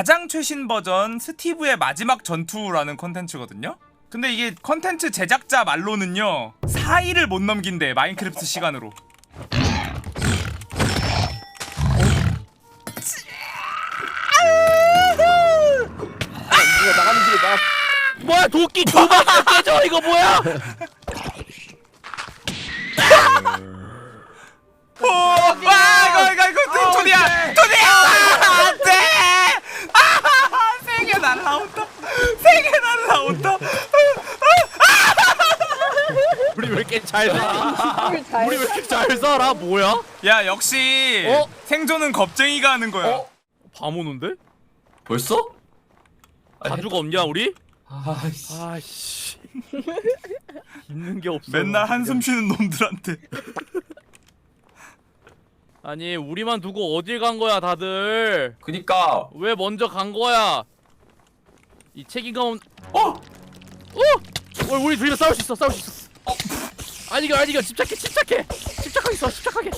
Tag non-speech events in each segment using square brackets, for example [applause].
가장 최신 버전 스티브의 마지막 전투라는 컨텐츠거든요. 근데 이게 컨텐츠 제작자 말로는요 4일을 못 넘긴대 마인크래프트 시간으로. 나가는 길에 나 뭐야 도끼 두 방이나 깨져 이거 뭐야? 오, 와 이거 이거 이거 토니야 토니야 안돼 아, 세개 날라온다 세 개 날라온다 우리 왜 이렇게 잘 살아? 잘. 우리 왜 이렇게 잘 살아? 뭐야? 야 역시 어? 생존은 겁쟁이가 하는 거야 어? 밤 오는데? 벌써? 가죽 없냐 우리? 아이씨. 아씨 있는 게 없어. 맨날 한숨 쉬는 놈들한테 아니 우리만 두고 어딜 간 거야 다들? 그니까 왜 먼저 간 거야? 이 책임감 없... 어? 어! 어, 우리 둘이 싸울 수 있어 싸울 수 있어. 어. 아니 이거 아니 이거 집착해 집착해. 집착하게 싸워 집착하게.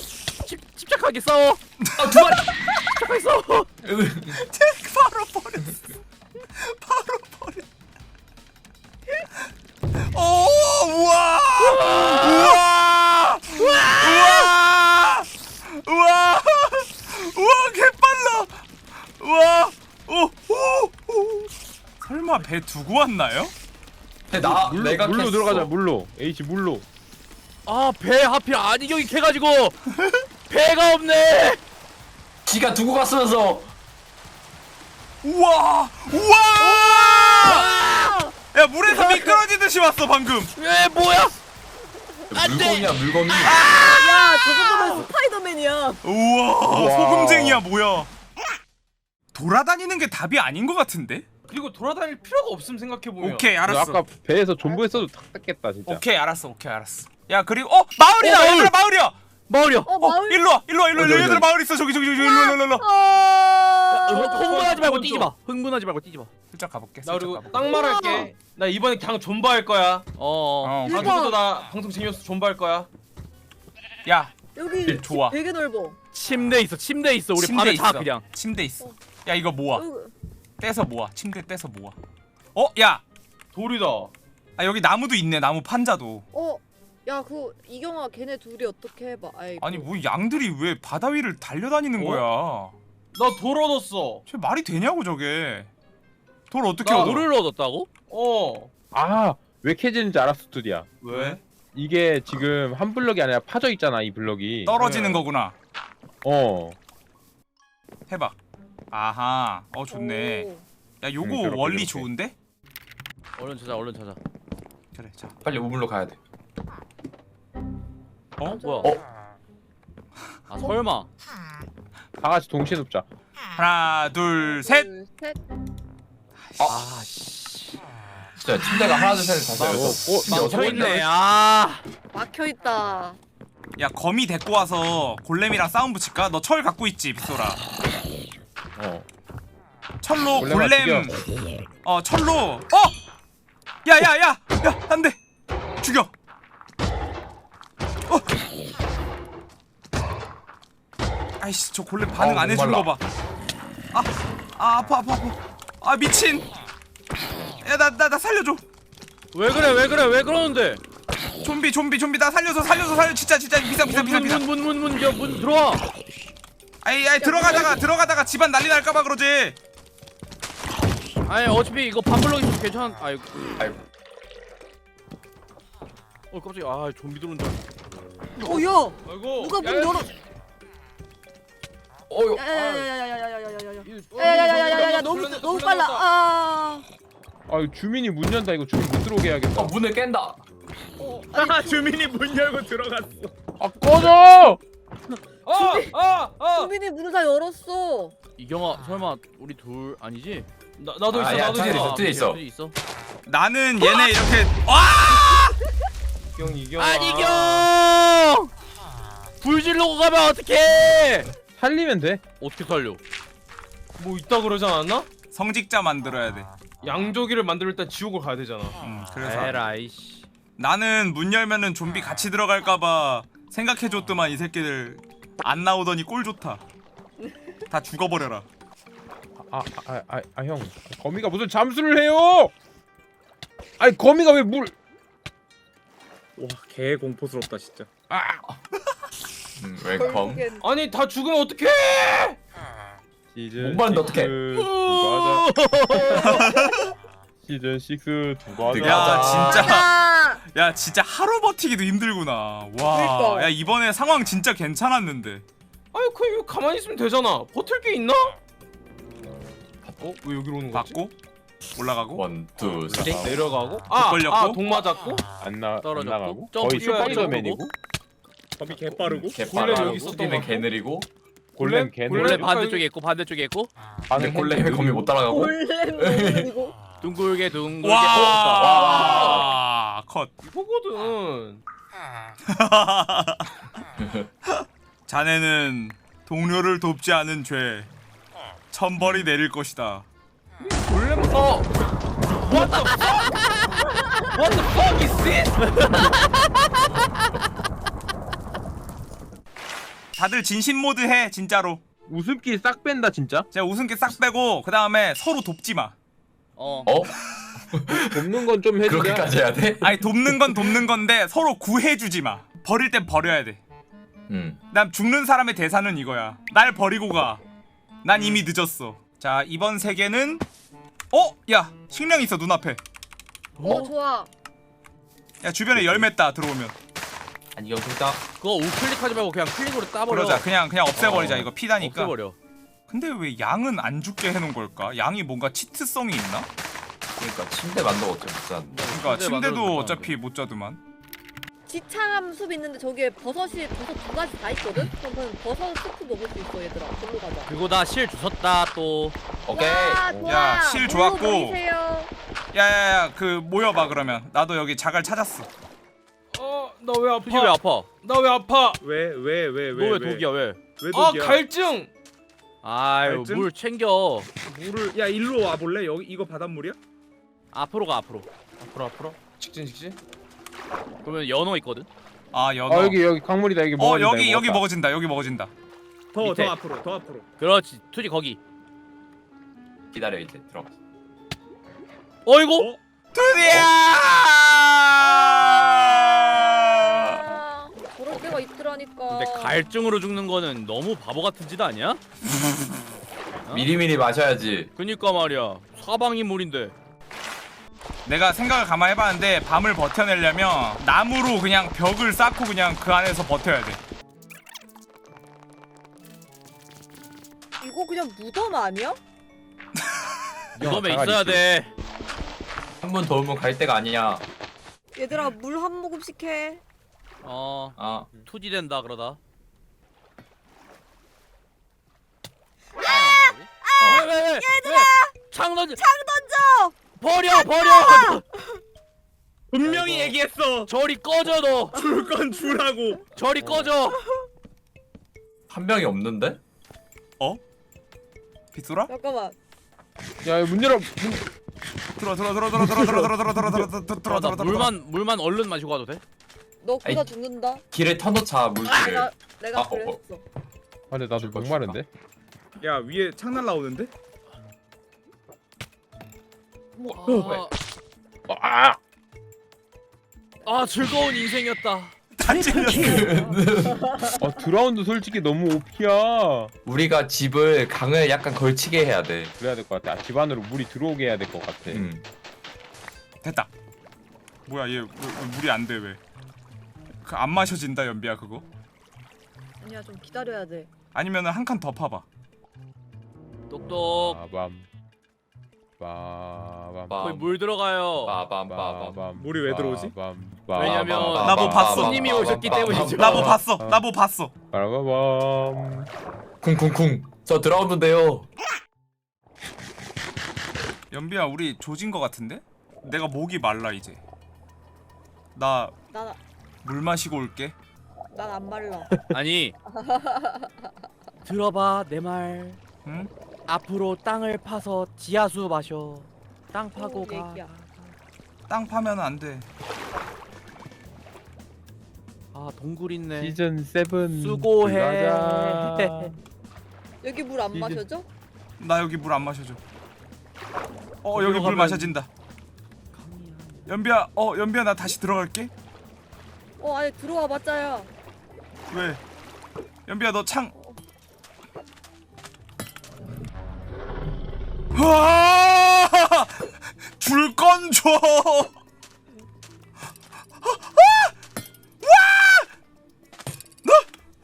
집, 집착하게 싸워. 아두 마리. 집착하게 싸워. 바로 버렸어. 바로 버렸 오 우와! 우와! 우와! 우와! 우와 개빨라! 우와! 오오오 설마 배 두고 왔나요? 나 물로 내가 물로 캤어. 들어가자 물로 H 물로 아 배 하필 안희경이 캐가지고 [laughs] 배가 없네 지가 두고 갔으면서 우와 우와 야 물에서 미끄러지듯이 왔어 방금 왜 뭐야 안 돼. 물건이야 물건이. 야, 저 정도면 스파이더맨이야. 우와 우와. 소금쟁이야 뭐야 돌아다니는 게 답이 아닌 것 같은데? 그리고 돌아다닐 필요가 없음 생각해 보면. 오케이 너 알았어 아까 배에서 존버했어도 탁 땄겠다 진짜 오케이 알았어 오케이 알았어 야 그리고 어 마을이다 어, 마을! 얘들아 마을이야 마을이야 어, 어 마을. 일로 와 일로 와 일로 와 어디, 얘들아 어디? 마을 있어 저기 저기 저기 일로 일로 일로 일로 아. 흥분하지 말고 뛰지 마 흥분하지 말고 뛰지 마 슬쩍 가볼게 나 그리고 가볼게. 딱 말할게. 나 이번에 그냥 존버할 거야. 어어 어, 대박. 방송도 나 방송 재미없어 존버할 거야. 야 여기 좋아. 집 되게 넓어. 침대 있어 침대 있어 우리 침대 밤에 자 있어. 그냥 침대 있어 야 이거 모아 여기. 떼서 모아 침대 떼서 모아 어 야 돌이다. 아 여기 나무도 있네 나무 판자도 어. 야, 그 이경아 걔네 둘이 어떻게 해봐. 아이. 아니 뭐 양들이 왜 바다 위를 달려다니는 어? 거야 나 돌 얻었어. 저 말이 되냐고 저게 돌 어떻게 나 얻어 돌을 얻었다고? 어. 아 왜 캐지는지 알았어 뚜디야 왜? 이게 지금 한 블럭이 아니라 파져 있잖아 이 블럭이 떨어지는 네. 거구나 어 해봐 아하 어 좋네 오. 야 요거 음, 원리 저렇게. 좋은데 얼른 찾아 얼른 찾아 그래 자 빨리 우물로 가야 돼. 어? 뭐야 어? 아 설마 다 같이 동시에 눕자 하나 둘셋 둘, 셋. 아씨 진짜 침대가 하나 둘셋 다섯 어. 어, 침대 여섯 막혀 개 있네 있네. 아 막혀 있다. 야 거미 데리고 와서 골렘이랑 싸움 붙일까? 너 철 갖고 있지 빗소라 어. 철로 골렘. 어 철로. 어! 야야 야 야 안돼. 죽여. 어! 아이씨 저 골렘 반응 어우, 안 해주는 목말라. 거봐. 아, 아 아파 아파 아파. 아 미친. 야 나 나 나 살려줘. 왜 그래 왜 그래 왜 그러는데? 좀비 좀비 좀비. 나 살려줘 살려줘 살려 진짜 진짜. 비상 비상 비상 비상. 문문문문문 들어와 아이 아이 들어가다가 들어가다가 집안 난리 날까봐 그러지 아니 어차피 이거 반블럭 있어도 괜찮 아이고 아이고. 어 깜짝이야 아 좀비 들어온 줄 알았어. 어, 야. 아이고. 누가 문 야, 열어? 어, 요. 야야야야야야야야야야야야. 이- 야야야야야야 어, 너무 너무. 빨라. 아. 아 주민이 문 연다 이거 주민 못 들어오게 해야겠다 어 문을 깬다. 어, 아니, 주민이 문 열고 들어갔어 아 꺼져 어, 어, 어. 주민이 문을 다 열었어. 이경아 설마 우리 둘 아니지? 나 나도 아, 있어. 야, 나도 뒤에 있어, 있어. 뒤에 있어. 있어 나는 얘네 이렇게 와 이경 이경. 안이경 불 지르고 가면 어떡해 살리면 돼 어떻게 살려 뭐 있다 그러지 않았나? 성직자 만들어야 돼 양조기를 만들어 일단 지옥을 가야 되잖아. 음, 그래서 에라이 씨 나는 문 열면은 좀비 같이 들어갈까봐 생각해줬더만 이 새끼들 안 나오더니 꼴 좋다. 다 죽어버려라. 아아아형 거미가 무슨 잠수를 해요? 아니 거미가 왜 물? 와개 공포스럽다 진짜. 아 음, 웰컴. 결국엔 아니 다 죽으면 어떡해 시즌 못 봤는데 어떡해. 두 과자. [laughs] 시즌 6두 과자. 야 진짜 아, 야 진짜 하루 버티기도 힘들구나 와 그러니까. 야 이번에 상황 진짜 괜찮았는데 아유 그 이거 가만히 있으면 되잖아 버틸 게 있나? 어? 왜 여기로 오는 거지? 받고 올라가고 원, 투, 쓰리. 네, 내려가고 아! 걸렸고? 아! 동 맞았고? 안나 떨어졌고, 나가고 점프 거의 뛰어야 슈퍼맨이고 거미 개 빠르고. 개 골렘 빨라. 여기 있었던 뛰는 것개 느리고. 골렘 원래 골렘? 반대쪽에 있고 반대쪽에 있고 근데 골렘 왜 거미 못 따라가고? 골렘 이거 둥글게 둥글게 와 컷 이거거든 [laughs] 자네는 동료를 돕지 않은 죄 천벌이 내릴 것이다 골렘 어! What the fuck? What the fuck is this? 다들 진심 모드 해 진짜로 웃음기 싹 뺀다 진짜. 제가 웃음기 싹 빼고 그 다음에 서로 돕지 마 어 어? [laughs] 돕는 건 좀 해주자. 그렇게까지 해야 돼? 아니 돕는 건 돕는 건데 서로 구해주지 마 버릴 땐 버려야 돼 음. 난 죽는 사람의 대사는 이거야. 날 버리고 가. 난 이미 늦었어. 자 이번 세계는 어? 야 식량 있어 눈앞에. 어 좋아 야 주변에 열매 따 들어오면. 아니 여기 딱 그거 우클릭 하지 말고 그냥 클릭으로 따버려 그러자 그냥 그냥 없애버리자 어, 이거 피다니까. 없애버려 근데 왜 양은 안 죽게 해놓은 걸까? 양이 뭔가 치트성이 있나? 그러니까 침대 만들어 어쩌면 진짜 그러니까 침대 침대도 만들어도 어차피 못 자두만. 지창함 숲 있는데 저기에 버섯이 버섯 두 가지 다 있거든? 그럼 버섯 스프 먹을 수 있어 얘들아 절로 가자 그리고 나 실 주웠다 또 오케이. 와 좋아 야, 실 좋았고. 야야야 그 모여봐 그러면. 나도 여기 자갈 찾았어. 어? 나왜 투시 왜 아파? 아파 나 왜 아파? 왜 왜 왜 왜? 너 왜 독이야 왜 왜 아 독이야? 갈증! 아유 갈증? 물 챙겨 물을 야 일로 와 볼래? 여기 이거 바닷물이야? 앞으로 가 앞으로 앞으로 앞으로 직진 직진 그러면 연어 있거든 아 연어. 아 여기 여기 강물이다 여기 어 먹어진다, 여기 여기. 먹어진다 여기 먹어진다. 더 밑에. 더 앞으로 더 앞으로. 그렇지 투지 거기 기다려 이제 들어가. 어이구 어? 드디어. 때가 있더라니까 근데 갈증으로 죽는 거는 너무 바보 같은 짓 아니야? 어? [laughs] 미리미리 마셔야지. 그니까 말이야 사방이 물인데 내가 생각을 가만 해봤는데 밤을 버텨내려면 나무로 그냥 벽을 쌓고 그냥 그 안에서 버텨야 돼. 이거 그냥 무덤 아니야? [laughs] 무덤에 자갈 있어야 있지. 돼한 번 더 오면 갈 때가 아니야. 얘들아 물 한 모금씩 해 어 아. 투지 된다 그러다 아! 왜, 왜, 왜, 얘들아! 창 던져! 창 던져! 버려 버려! 분명히 얘기했어. 저리 꺼져 너! 줄 건 주라고. 저리 꺼져! 한 명이 없는데? 빗소라? 잠깐만 야 문 열어. 문... 들어 들어 들어 들어 들어 들어 들어 들어 들어 들어 들어 들어 들어 나 들어 들어 물만 물만 얼른 마시고 가도 돼? 너 그러다 아이. 죽는다 길에 터놓자 물길을. 내가 내가 아, 어, 그랬어 아 근데 나도 목마른데. 야 위에 창 날라오는데? 아, 아아 즐거운 인생이었다. 어, 드라운드 솔직히 너무 오피야. 우리가 집을 강을 약간 걸치게 해야 돼. 그래야 될 것 같아. 아, 집 안으로 물이 들어오게 해야 될 것 같아. 음. 됐다. 뭐야 얘 왜, 왜 물이 안 돼 왜? 그안 마셔진다 연비야 그거? 아니야 좀 기다려야 돼 아니면은 한칸 더 파봐. 똑똑. 빠밤. 빠밤. 빠- 거기 물 들어가요. 빠밤 빠밤. 빠밤. 물이 왜 들어오지? 빠밤. 왜냐면 나뭐 봤어. 손님이 오셨기 때문이죠. 나 뭐 봤어. 나 뭐 봤어. 빠밤. 쿵쿵쿵. 저 들어오는데요. 연비야 우리 조진 거 같은데? 내가 목이 말라 이제. 나 물난 마시고 올게. 난 안 말라 아니. [laughs] 들어봐 내 말. 응? 앞으로 땅을 파서 지하수 마셔. 땅 파고 좋은 가. 얘기야. 땅 파면 안 돼. 아 동굴 있네. 시즌 7 수고해. [laughs] 여기 물 안 이제- 마셔져? 나 여기 물 안 마셔줘. 어 여기 물 들어가면- 마셔진다. 연비야, 어 연비야 나 다시 들어갈게. 어 아니 들어와 봤자야. 왜? 연비야 너 창. 와! 줄 건 줘. 나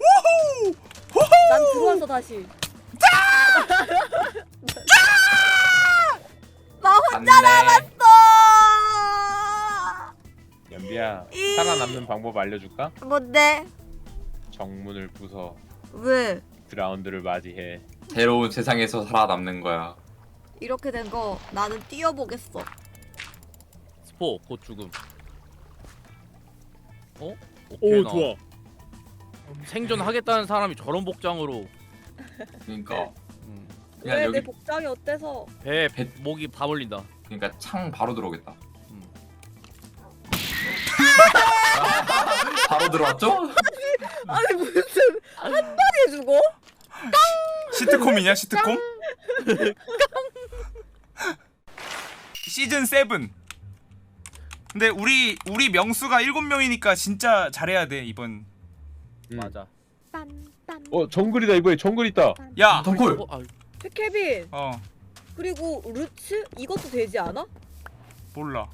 우후! 우후! 난 들어와서 다시. 나 혼자 남았어. 연비야 살아남는 방법 알려줄까? 뭔데? 정문을 부숴 왜? 드라운드를 맞이해. 새로운 세상에서 살아남는 거야. 이렇게 된 거 나는 뛰어보겠어. 스포 곧 죽음. 어? 오 오케이, 나 좋아. 생존 하겠다는 사람이 저런 복장으로 그러니까 음, 그냥 왜 여기 내 복장이 어때서? 배 배- 목이 다 몰린다. 그러니까 창 바로 들어오겠다. 바로 들어왔죠? 아니 무슨 한 방에 죽어? 시트콤이냐 시트콤? 시즌 7 근데 우리 우리 명수가 7명이니까 진짜 잘해야 돼 이번 음. 맞아. 어 정글이다 이번에 정글 있다. 야! 덩굴. 어, 아, 최케빈 어 그리고 루츠 이것도 되지 않아? 몰라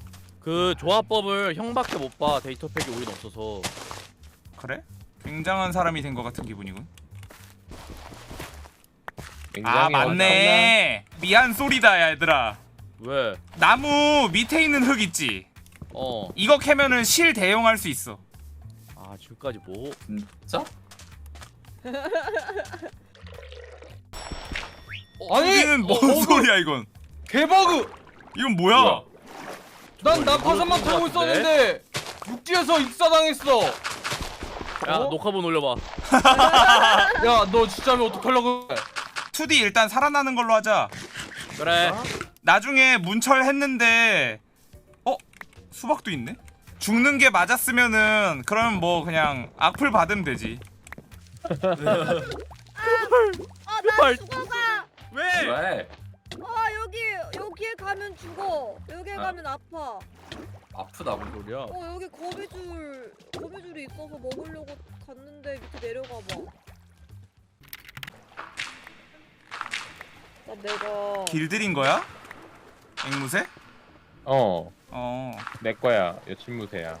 그 조합법을 형밖에 못 봐. 데이터 팩이 우린 없어서. 그래? 굉장한 사람이 된 것 같은 기분이군 아 맞네 미안 소리다 얘들아 왜? 나무 밑에 있는 흙 있지 어. 이거 캐면은 실 대용할 수 있어 아 지금까지 뭐? 진짜? [laughs] 아니 여기는 뭔 어, 어, 소리야 이건 개버그. 이건 뭐야? 뭐야? 난 이거 낙하산만 이거 타고? 있었는데 육지에서 익사당했어. 야 어? 녹화본 올려봐. 야 너 진짜 하면 어떡하려고? 그래? 2D 일단 살아나는 걸로 하자 그래. 나중에 문철 했는데 어? 수박도 있네? 죽는 게 맞았으면은 그럼 뭐 그냥 악플 받으면 되지 아나 제발. 죽어가. 왜? 왜? 아 여기 가면 죽어. 여기 에 아. 가면 아파. 아프다고. 소리야. 어 여기 거미줄 거미줄이 있어서 먹으려고 갔는데 밑에 내려가 봐. 나 내가 길들인 거야? 앵무새? 어. 어 내 거야 여친무새야.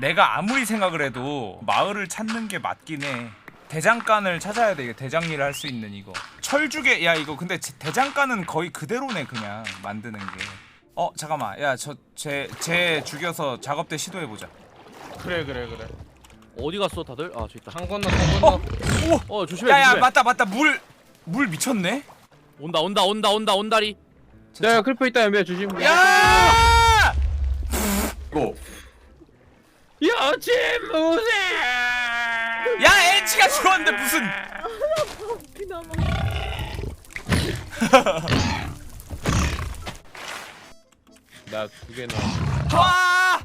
내가 아무리 생각을 해도 마을을 찾는 게 맞긴 해 대장간을 찾아야 돼 이거 대장일 할수 있는 이거 철쭉에 야 이거 근데 제- 대장간은 거의 그대로네 그냥 만드는 게어 잠깐만 야 저 쟤 쟤 죽여서 작업대 시도해보자 그래 그래 그래. 어디 갔어 다들? 아 저기 있다. 한 건너 한 건너. 어 조심해. 야야 조심해. 맞다 맞다 물 물 미쳤네 온다 온다 온다 온다 온다리. 야 클퍼 있다 연비야 조심. 야! 이거 여친무새. 야 엔치가 죽었는데 무슨 비나마. [laughs] 나두 개나. 와!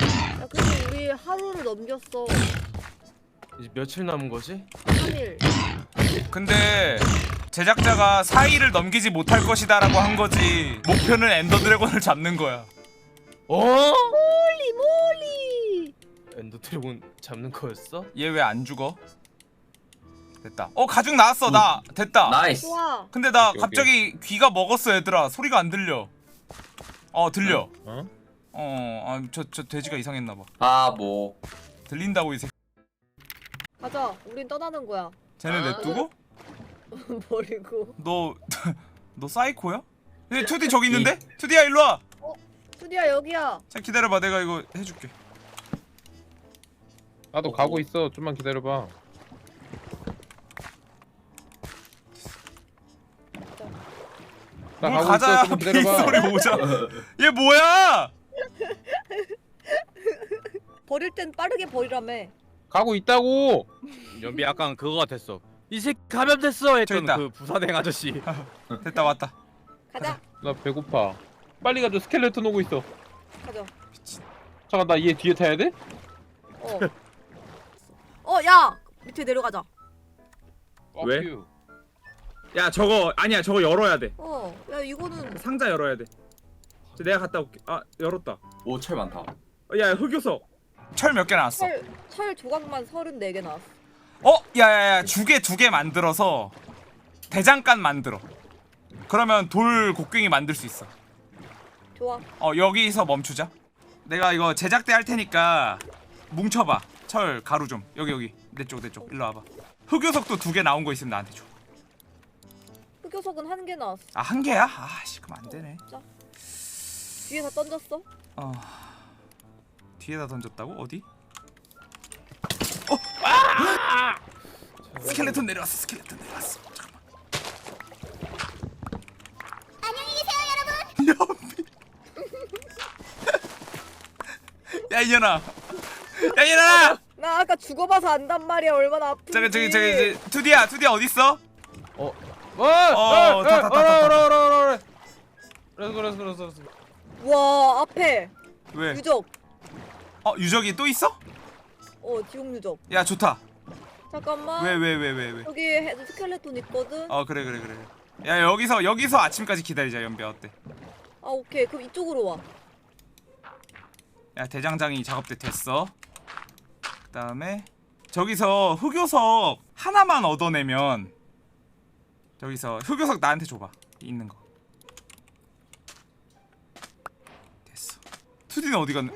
야 근데 우리 하루를 넘겼어. 이제 며칠 남은 거지? 3일. 근데 제작자가 4일을 넘기지 못할 것이다라고 한 거지 목표는 엔더 드래곤을 잡는 거야 어? 몰리 몰리. 엔더 드래곤 잡는 거였어? 얘 왜 안 죽어? 됐다 어 가죽 나왔어 나 됐다 나이스. 좋아. 근데 나 오케이, 갑자기 귀가 먹었어 얘들아 소리가 안 들려 어 들려 어? 어아저 저 돼지가 이상했나봐 아 뭐. 들린다고 이 새끼 가자. 우린 떠나는 거야. 쟤네 냅두고? [laughs] 버리고. 너 [laughs] 너 사이코야? 근데 2D 저기 있는데? 2D야 일로 와 투디야 여기야. 자 기다려봐 내가 이거 해줄게 나도 가고 있어. 좀만 기다려봐. 나 뭘 가고 가자야 있어. 좀만 빗소리 기다려봐. 오자 얘 뭐야 [laughs] 버릴 땐 빠르게 버리라며. 가고 있다고. 연비 약간 그거 같았어. 이 새끼 감염됐어 했던 있다. 그 부사댕 아저씨. [laughs] 됐다 왔다 가자. 나 배고파. 빨리 가줘. 스켈레톤 오고 있어. 가자. 잠깐 나 얘 뒤에 타야 돼? 어. 어, 야! 밑에 내려가자. 왜? 야 저거 아니야 저거 열어야 돼 어, 야 이거는 상자 열어야 돼 저 내가 갔다 올게 아 열었다 오 철 많다. 어, 야 흑요석 철 몇 개 나왔어 철, 철 조각만 34개 나왔어. 어? 야야야 주개 두 개 만들어서 대장간 만들어 그러면 돌 곡괭이 만들 수 있어 좋아. 어 여기서 멈추자 내가 이거 제작대 할 테니까 뭉쳐봐 철 가루 좀 여기 여기 내 쪽 내 쪽 일로 와봐 흑요석도 두 개 나온 거 있으면 나한테 흑요석은 한 개 나왔어. 줘 아 한 개야? 아씨 그럼 안 되네 뒤에 다 던졌어. 어 뒤에다 던졌다고? 어디? 어! 아! 스켈레톤 내려왔어 스켈레톤 내려왔어 잠깐만 안녕히 계세요 여러분 [laughs] 야 이년아 야 이년아 나 아까 죽어봐서 안단 말이야 얼마나 아픈지 잠깐 저기 저기 이제 투디야 투디야 어디 있어? 어. 어, 어. 어, 어, 다, 다, 다, 다, 다. 어라, 어, 그래서 그래서 그래서 그래서. 와 앞에 왜? 유적 어 유적이 또 있어? 어 지옥 유적 야 좋다. 잠깐만 왜 왜 왜 왜 왜? 여기 스켈레톤 있거든 어 그래 그래 그래. 야 여기서 여기서 아침까지 기다리자 연비 어때? 아 오케이 그럼 이쪽으로 와 야 대장장이 작업 때 됐어. 그 다음에 저기서 흑요석 하나만 얻어내면 저기서 흑요석 나한테 줘봐 있는 거 됐어 투디는 어디 갔네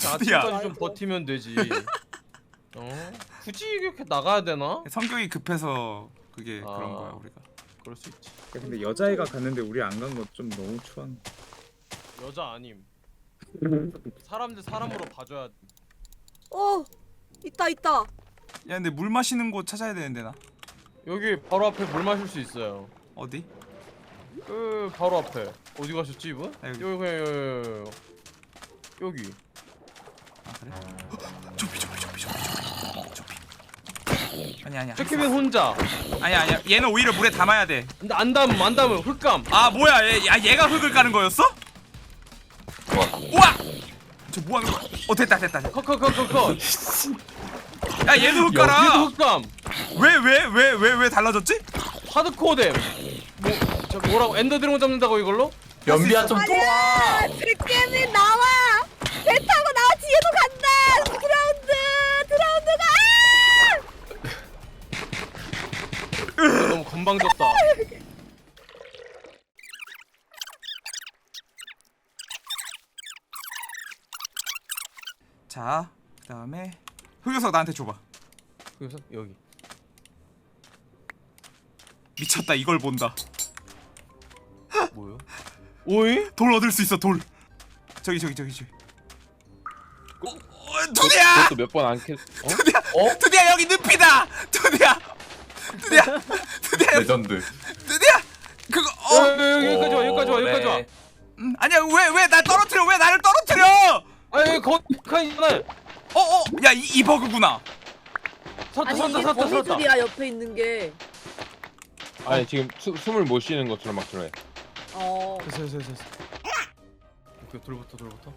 투디야 좀 버티면 되지. [laughs] 어? 굳이 이렇게 나가야 되나? 성격이 급해서 그게 아. 그런 거야 우리가 그럴 수 있지. 야, 근데 여자애가 갔는데 우리 안 간 거 좀 너무 추한 여자 아님. [laughs] 사람 대 사람으로 봐줘야 돼. 어 있다 있다. 야 근데 물 마시는 곳 찾아야 되는데 나 여기 바로 앞에 물 마실 수 있어요. 어디? 그 바로 앞에 어디 가셨지 이분? 아, 여기. 여기 여기 여기 여기 아 그래? 좀비 좀비 좀비 좀비 좀비 좀비 아니 아니야 제케빈 혼자 아니야 아니야 얘는 오히려 물에 담아야 돼 근데 안 담음 흑감 아 뭐야 얘, 야 얘가 흙을 까는 거였어? 저 뭐하는 거야 어 됐다 됐다 됐다 컷컷컷컷컷 야 얘도 흙 여기도 깔아 흑감 왜 왜 왜 왜 왜 달라졌지? 하드코어 댐 뭐 저 뭐라고 엔더 드래곤 잡는다고 이걸로? 연비야 좀또 와. 백개민 나와. 배 타고 나와 뒤에도 간다. 드라운드 드라운드가. 야, 너무 건방졌다 [laughs] 자 그다음에 흑요석 나한테 줘봐 그래서 여기 미쳤다 이걸 본다 뭐요? 오이? 돌 얻을 수 있어 돌 저기 저기 저기 저기 어, 어, 투디야 그것도 몇 번 안 캐. 어? 투디야 투디야 여기 늪이다 투디야 투디야 투디야 레전드. 투디야 그거 어 여기, 여기까지 와 여기까지 와 오, 여기까지 와 네. 음, 아니야 왜왜날 떨어뜨려 왜 나를 떨어뜨려 아니 여기 거기 칸이잖아 어어 야 이 이 버그구나 샀다 아니 샀다 이게 샀다 샀다 거미줄이야 옆에 있는 게. 아니 지금 수, 숨을 못 쉬는 것처럼 막 들어요. 어. 됐어 됐어 됐어 오케이 돌부터 돌부터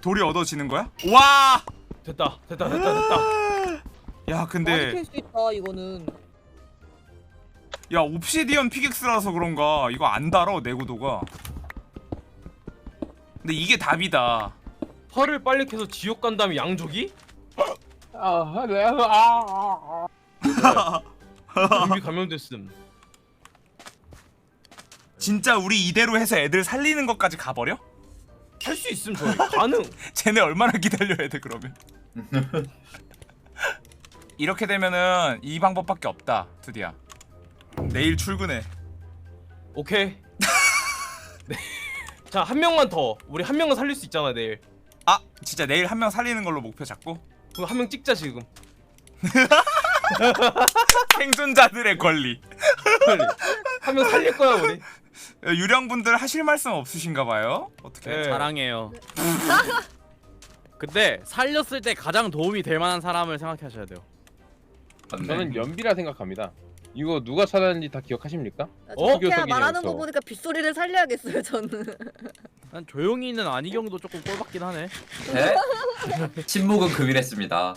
돌이 얻어지는 거야? 와! 됐다 됐다 됐다 됐다 [gasps] 야 많이 근데 캘수 있다 이거는. 야 옵시디언 피격스라서 그런가 이거 안 달어 내구도가 근데 이게 답이다 펄을 빨리 캐서 지옥 간 다음에 양조기? 아, 네, 아, 아, 준비 감염됐음. 진짜 우리 이대로 해서 애들 살리는 것까지 가버려? 할 수 있음 저희. 가능. [laughs] 쟤네 얼마나 기다려야 돼 그러면? [laughs] 이렇게 되면은 이 방법밖에 없다 드디어. 내일 출근해. 오케이. [laughs] 네. 자 한 명만 더. 우리 한 명은 살릴 수 있잖아 내일 아 진짜 내일 한 명 살리는 걸로 목표 잡고 그럼 한 명 찍자 지금 [laughs] 생존자들의 권리 빨리 한 명 살릴 거야 우리 유령분들 하실 말씀 없으신가 봐요 어떻게 네. 자랑해요. [laughs] 근데 살렸을 때 가장 도움이 될 만한 사람을 생각하셔야 돼요. 맞네. 저는 연비라 생각합니다. 이거 누가 찾았는지 다 기억하십니까? 어? 저렇게 흑요석이네, 말하는 거 저. 보니까 빗소리를 살려야겠어요 저는. 난 조용히 있는 안희경도 조금 꼴받긴 하네. 네? [laughs] 침묵은 금일했습니다.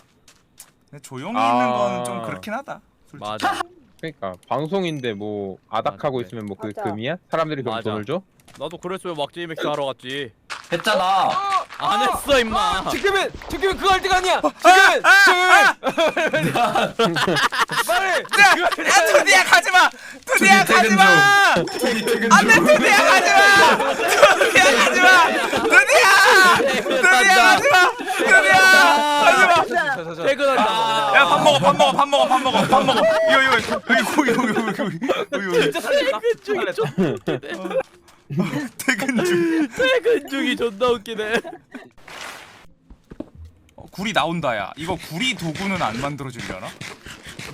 근데 조용히 아. 있는 거는 좀 그렇긴 하다 솔직히. 맞아. 그러니까 방송인데 뭐 아닥하고 맞네. 있으면 뭐그 맞아. 금이야? 사람들이 그럼 맞아. 돈을 줘? 나도 그랬으면 막제이맥스 하러 갔지 했잖아. 안 했어 임마 지금은 지금은 그거 할 때가 아니야. 아! 지금은 아! 지금은. [laughs] [laughs] 야, 투디야 가지마! 투디야 투디 퇴근 가지마! 투디 퇴근 안돼 중. 투디야 가지마! 투디야 가지마! 투디야! 투디야 가지마! 투디야 가지마! 자, 자, 자. 퇴근한다 야 밥 먹어 밥 먹어 밥 먹어 밥 먹어 밥 먹어 이거 이거 여기 여기 여기 진짜 살렸다. 살렸다. 퇴근 중 퇴근 중이 존나 웃기네 어, 굴이 나온다 야 이거 구리 도구는 안 만들어 주려나?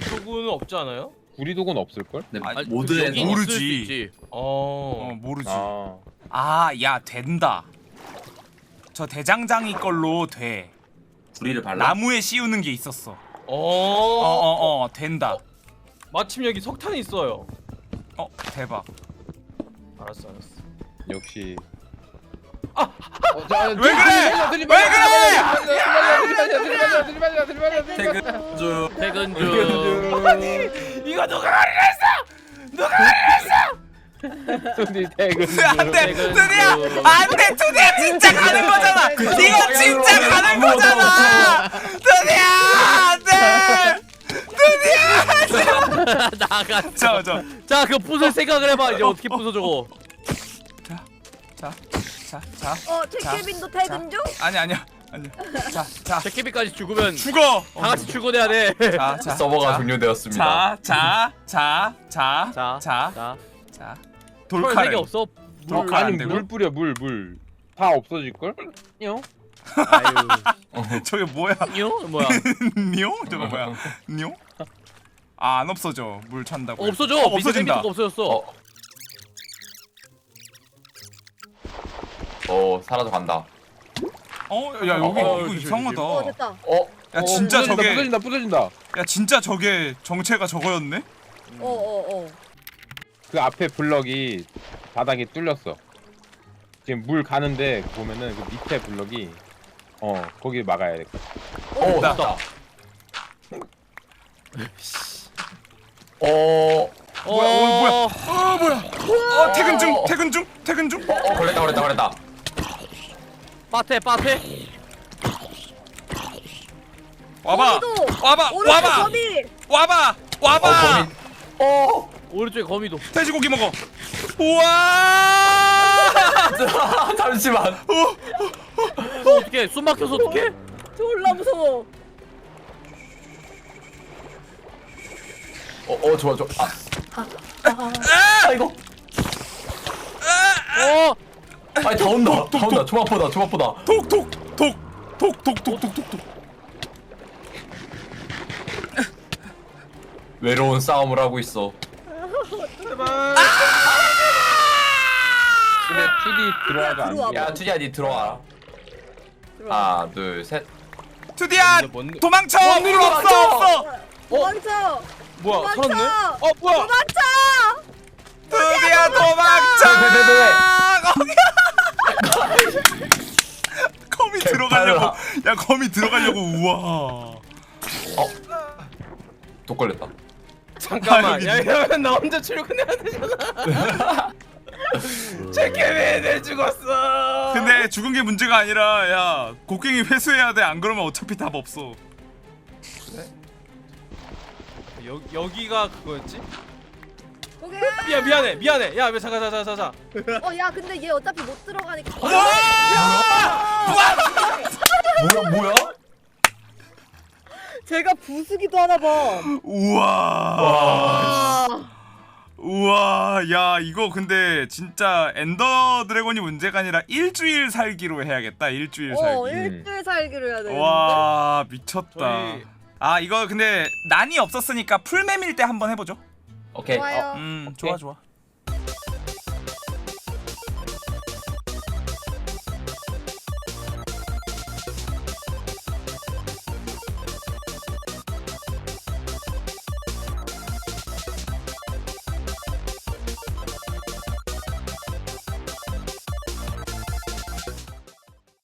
도구는 없지 않아요? 구리독은 없을걸? 네, 아니, 모드에서 모르지. 어 어. 모르지 아 아 야 된다 저 대장장이 걸로 돼 불이를 발라. 나무에 씌우는 게 있었어 어. 어 어 어 된다 마침 여기 석탄이 있어요. 어 대박 알았어, 알았어. 역시 어, 자, 왜 그래? 왜 들이받아, 들이받아. 퇴근 중. 퇴근 중 이거 누가 말을 손이 퇴근 중. 안돼 투디야 중. 안돼 투디야 진짜 가는 거잖아 이거 진짜 가는 거잖아 투디야 안돼 나가 저 저 자 그거 부술 생각을 해봐 이제 어떻게 부숴 저거 자자자 어 최케빈도 퇴근 중? 아니 아니야 아니야 자자 제케비까지 죽으면 죽어 다 같이 출근해야 돼 자 자 서버가 종료되었습니다. 자 자 자 자 자 자 자, 자, 자철 세개 돌칼을 없어? 물 어, 안 아니 되고? 물 뿌려 물 물. 다 없어질 걸? 요? 아유, [laughs] 저게 뭐야 요? 뭐야? [laughs] 뇨 저거 뭐야 뇨? 아 안 없어져 물 찬다고 없어져. 어, 밑에 없어진다 없어졌어. 어. 어 사라져 간다. 어 야 여기 어, 이거 조심, 이상하다 어 됐다. 어야 진짜 부서진다, 저게 부서진다 부서진다. 야 진짜 저게 정체가 저거였네 어 어 어. 그 앞에 블럭이 바닥이 뚫렸어. 지금 물 가는데 보면은 그 밑에 블럭이 어 거기 막아야 돼. 어, 나- 됐다. [laughs] 어, 뭐야, 어, 뭐야. 어 뭐야 어 퇴근 중 퇴근 중 퇴근 중 어, 어, 걸렸다, 걸렸다, 걸렸다. 빠테 빠테. 와봐 거미도! 와봐 오른쪽 와봐 거미! 와봐 어, 와봐 범인. 어, 오른쪽에 거미도. 돼지고기 먹어 우와 [laughs] 잠시만. 어, 어떻게? 숨 막혀서 어떻게? 졸라 무서워. 어, 어, 좋아, 좋아. 아, 아, 이거. 어, 아니 다 온다, 다 온다. 조합보다, 조합보다. 톡톡톡톡톡톡톡톡톡톡 외로운 싸움을 하고 있어. 근데 2D 들어와가 안 들어와 돼. 야, 투디야, 니 들어와. 하나, 둘, 셋. 투디야 근데 뭔- 도망쳐 뭔 물 일이 없어 도망쳐? 없어 도망쳐! 뭐야, 도망쳐! 살았네? 어, 뭐야? 도망쳐! 투디야 도망쳐 왜, 왜, 왜, 거미 개 들어가려고. 야 거미 들어가려고 우와 독 걸렸다. 아, 잠깐만. 여기 야, 이러면 나 혼자 출근해야 되잖아. [laughs] 제케빈 죽었어. 근데 죽은 게 문제가 아니라 야 곡괭이 회수해야 돼 안 그러면 어차피 답 없어 여, 여기가 그거였지? 야, 미안해, 미안해. 야, 왜 잠깐, 잠깐, 잠깐, 잠깐. 어, 야, 근데 얘 어차피 못 들어가니까. 뭐야, 뭐야? 제가 부수기도 하나 봐. 우와 아, 우와 야 이거 근데 진짜 엔더 드래곤이 문제가 아니라 일주일 살기로 해야겠다 일주일 어, 살기 일주일 살기로 해야 되는데. 와 미쳤다 저희- 아 이거 근데 난이 없었으니까 풀맵일 때 한번 해 보죠 오케이. 좋아요. 음 오케이. 좋아 좋아